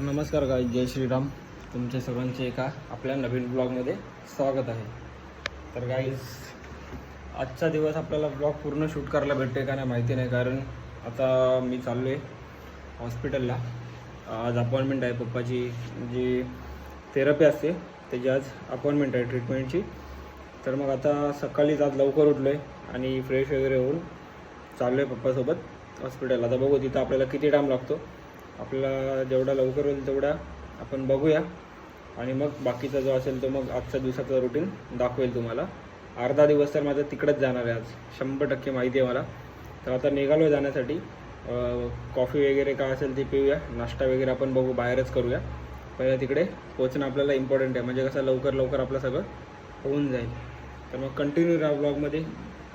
नमस्कार गाई जय श्रीराम. तुमच्या सर्वांचे एका आपल्या नवीन ब्लॉगमध्ये स्वागत आहे. तर गाईज आजचा दिवस आपल्याला ब्लॉग पूर्ण शूट करायला भेटते का नाही माहिती नाही कारण आता मी चाललो आहे हॉस्पिटलला आज अपॉइंटमेंट आहे पप्पाची जी थेरपी असते त्याची आज अपॉइंटमेंट आहे ट्रीटमेंटची तर मग आता सकाळीच आज लवकर उठलो आहे आणि फ्रेश वगैरे होऊन चाललो आहे पप्पासोबत हॉस्पिटलला आता बघू तिथं आपल्याला किती टाईम लागतो. आपला जेवढा लवकर होईल तेवढा आपण बघूया. आणि मग बाकीचा जो असेल तो मग आजच्या दिवसाचा रुटीन दाखवेल तुम्हाला. अर्धा दिवस तर माझा तिकडंच जाणार आहे आज. शंभर टक्के माहिती आहे मला. तर आता निघालो आहे जाण्यासाठी कॉफी वगैरे काय असेल ती पिऊया. नाश्ता वगैरे आपण बघू बाहेरच करूया. पहिलं तिकडे पोचणं आपल्याला इम्पॉर्टंट आहे. म्हणजे कसं लवकर लवकर आपलं सगळं होऊन जाईल. तर मग कंटिन्यू राहा ब्लॉगमध्ये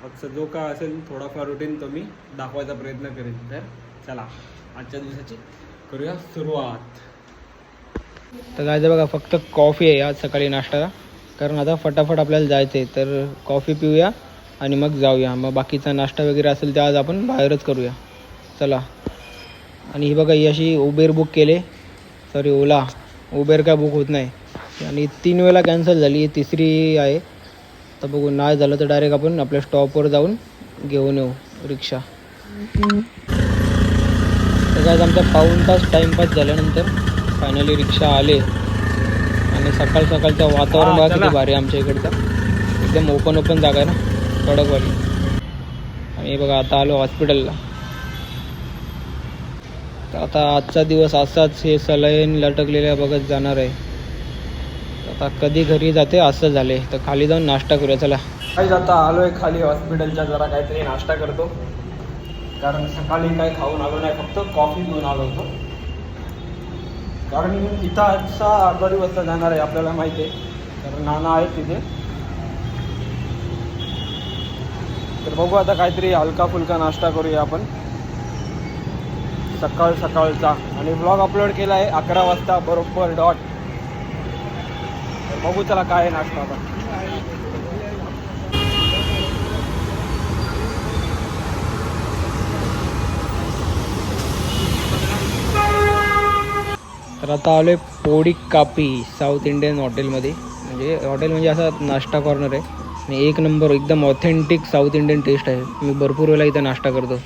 आजचा जो का असेल थोडाफार रुटीन तो मी दाखवायचा प्रयत्न करेन. तर चला आजच्या दिवसाची करूया सुरुवात. तर जायचं बघा फक्त कॉफी आहे आज सकाळी नाश्ता. कारण आता फटाफट आपल्याला जायचं आहे तर कॉफी पिऊया आणि मग जाऊया. मग बाकीचा नाश्ता वगैरे असेल ते आज आपण बाहेरच करूया. चला. आणि ही बघा ही अशी उबेर बुक केले. सॉरी ओला उबेर काय बुक होत नाही. आणि तीन वेळा कॅन्सल झाली. ही तिसरी आहे. तर बघू नाही झालं तर डायरेक्ट आपण आपल्या स्टॉपवर जाऊन घेऊन येऊ. रिक्षा. काय आमचा पाऊण तास टाईमपास झाल्यानंतर फायनली रिक्षा आले. आणि सकाळ सकाळचं वातावरण बघा किती भारी आहे आमच्या इकडचं. एकदम ओपन ओपन जागा आहे ना. कडकवाली आणि बघा आता आलो हॉस्पिटलला तर आता आजचा दिवस असाच हे सलाईन लटकलेल्या बघत जाणार आहे. आता कधी घरी जाते असं झाले तर खाली जाऊन नाश्ता करूया चला. आता आलोय खाली हॉस्पिटलच्या जरा काहीतरी नाश्ता करतो. कारण सकाळी काही खाऊन आलो नाही फक्त कॉफी घेऊन आलो होतो. कारण इथं आजचा अर्धा दिवस जाणार आहे आपल्याला माहिती आहे. कारण नाना आहेत तिथे. तर बघू आता काहीतरी हलका फुलका नाश्ता करूया आपण. सकाळ सकाळचा. आणि ब्लॉग अपलोड केला आहे अकरा वाजता बरोबर डॉट बघू चला काय आहे नाश्ता आपण तर आता आलो आहे पोडी कापी साऊथ इंडियन हॉटेलमध्ये म्हणजे हॉटेल म्हणजे असा नाश्ता कॉर्नर आहे. आणि एक नंबर एकदम ऑथेंटिक साऊथ इंडियन टेस्ट आहे. मी भरपूर वेळा इथं नाश्ता करतो.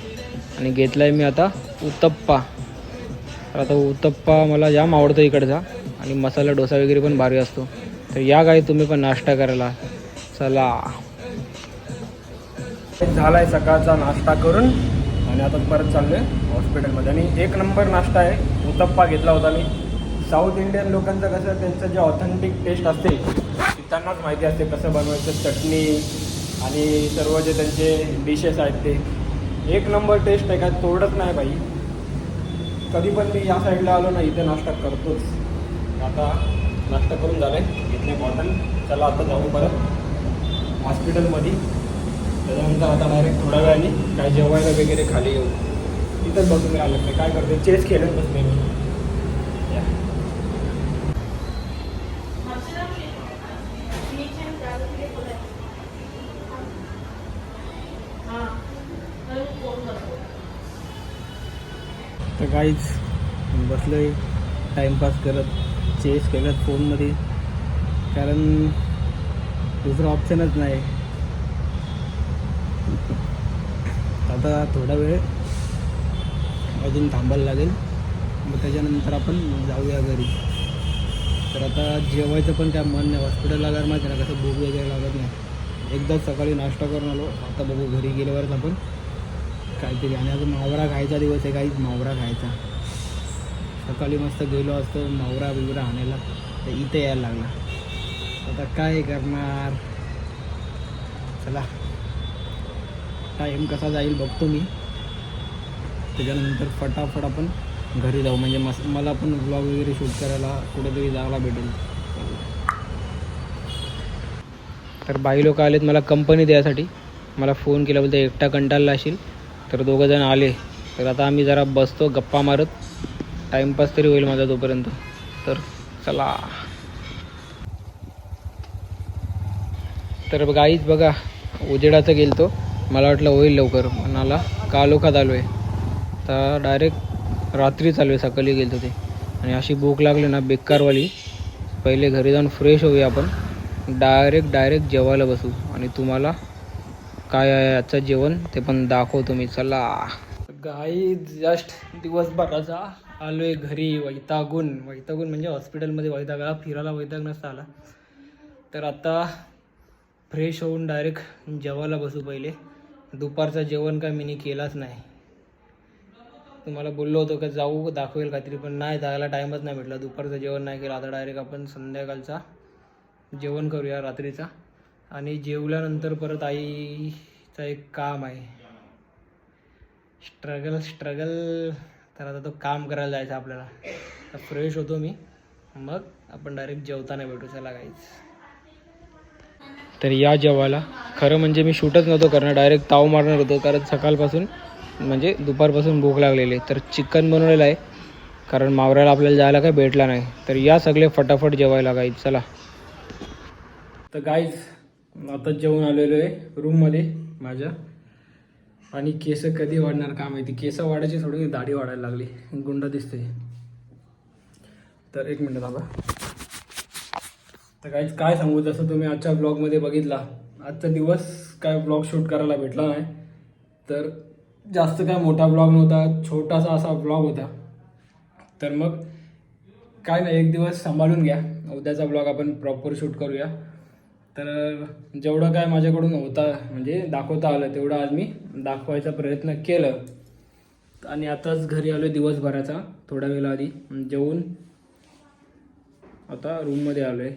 आणि घेतला आहे मी आता उत्तप्पा. तर आता उत्तप्पा मला जाम आवडतो इकडचा. आणि मसाला डोसा वगैरे पण भारी असतो. तर या काय तुम्ही पण नाश्ता करायला चला. झाला आहे सकाळचा नाश्ता करून आणि आता परत चाललो आहे हॉस्पिटलमध्ये आणि एक नंबर नाश्ता आहे. उत्तप्पा घेतला होता मी. साऊथ इंडियन लोकांचं कसं त्यांचं जे ऑथेंटिक टेस्ट असते ती त्यांनाच माहिती असते कसं बनवायचं चटणी आणि सर्व जे त्यांचे डिशेस आहेत ते. एक नंबर टेस्ट आहे काय तोडत नाही बाई. कधी पण मी या साईडला आलो ना इथे नाश्ता करतोच. आता नाश्ता करून झालं आहे घेतले बॉटल चला आता जाऊ परत. हॉस्पिटलमध्ये त्याच्यानंतर आता डायरेक्ट थोड्या वेळाने काय जेवायला वगैरे खाली येऊ. तिथंच बसून राहिलं नाही काय करते चेस खेळत बसते मी. तर काहीच बसलो आहे टाईमपास करत चेस करत फोनमध्ये कारण दुसरं ऑप्शनच नाही. आता थोडा वेळ अजून थांबायला लागेल. मग त्याच्यानंतर आपण जाऊया घरी. तर आता जेवायचं पण काय मन नाही. हॉस्पिटलला आल्यावर माहिती आहे ना कसं भूक वगैरे लागत नाही. एकदाच सकाळी नाश्ता करून आलो. आता बघू घरी गेल्यावरच आपण काहीतरी. आणि आता मावरा खायचा दिवस आहे काहीच मावरा खायचा. सकाळी मस्त गेलो असतो मावरा बिवरा आणायला. तर इथे यायला लागला. आता काय करणार? चला. टाईम कसा जाईल बघतो मी. त्याच्यानंतर फटाफट आपण घरी जाऊ. म्हणजे मस मला पण ब्लॉग वगैरे शूट करायला कुठेतरी जायला भेटेल. तर बाई लोक आलेत मला कंपनी द्यायसाठी. मला फोन केला बोलते एकटा कंटाळला असेल. तर दोघंजण आले. तर आता आम्ही जरा बसतो गप्पा मारत. टाईमपास तरी होईल माझा तोपर्यंत. तर चला. तर गाईच बघा उजेडाचं गेलतो. मला वाटलं होईल लवकर म्हणाला कालोखात आलो आहे. तर डायरेक्ट रात्री चालू आहे सकाळी गेलतो ते. आणि अशी भूक लागली ना बेकारवाली. पहिले घरी जाऊन फ्रेश होऊया आपण. डायरेक्ट डायरेक्ट जेवायला बसू. आणि तुम्हाला काय आहे आजचं जेवण ते पण दाखवतो मी चला. गाई जस्ट दिवसभराचा आलो आहे घरी वैतागून. वैतागून म्हणजे हॉस्पिटलमध्ये वैतागाला फिरायला वैताग नसता आला. तर आता फ्रेश होऊन डायरेक्ट जेवायला बसू पहिले. दुपारचं जेवण काय मी केलाच नाही. तुम्हाला बोललो होतो का जाऊ दाखवेल काहीतरी पण नाही जायला टाईमच नाही भेटला. दुपारचं जेवण नाही केलं आता डायरेक्ट आपण संध्याकाळचा जेवण करूया रात्रीचा. आणि जेवल्यानंतर परत आईचं एक काम आहे. स्ट्रगल स्ट्रगल तर आता तो काम करायला जायचं आपल्याला. तर फ्रेश होतो मी. मग आपण डायरेक्ट जेवताना भेटू. चला काहीच तर या जेवायला. खरं म्हणजे मी शूटच नव्हतो करणार. डायरेक्ट ताव मारणार होतो. कारण सकाळपासून म्हणजे दुपारपासून भूक लागलेली तर चिकन बनवलेलं आहे. कारण मावऱ्याला आपल्याला जायला काही भेटला नाही. तर या सगळे फटाफट जेवायला गाईज चला. तर गाईज आता जेवण आलेलो आहे रूममध्ये माझ्या. आणि केस कधी वाढणार का माहिती? केस वाढायची सोडून दाढी वाढायला लागली. गुंड दिसते तर एक मिनटं थांबा. तर काहीच काय सांगू? जसं तुम्ही आजच्या ब्लॉगमध्ये बघितला आजचा दिवस काय ब्लॉग शूट करायला भेटला नाही. तर जास्त काय मोठा ब्लॉग नव्हता छोटासा असा ब्लॉग होता. तर मग काय नाही एक दिवस सांभाळून घ्या. उद्याचा ब्लॉग आपण प्रॉपर शूट करूया. तर जेवढं काय माझ्याकडून होता म्हणजे दाखवता आलं तेवढं आज मी दाखवायचा प्रयत्न केलं. आणि आताच घरी आलो दिवसभराचा थोड्या वेळा आधी जेवून आता रूममध्ये आलो आहे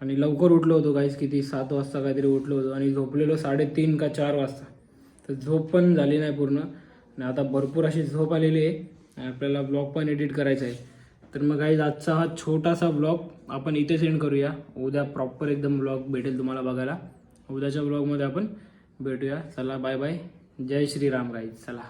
आणि लवकर उठलो होतो काहीच किती सात वाजता काहीतरी उठलो होतो. आणि झोपलेलो साडेतीन का चार वाजता. तर झोप पण झाली नाही पूर्ण. आणि आता भरपूर अशी झोप आलेली आहे. आणि आपल्याला ब्लॉग पण एडिट करायचा आहे. तर मग काही आजचा हा छोटासा ब्लॉग आपण इथे सेंड करूया. उद्या प्रॉपर एकदम ब्लॉग भेटेल तुम्हाला बघायला. उद्याच्या ब्लॉगमध्ये आपण भेटूया. चला बाय बाय जय श्रीराम गाईज चला.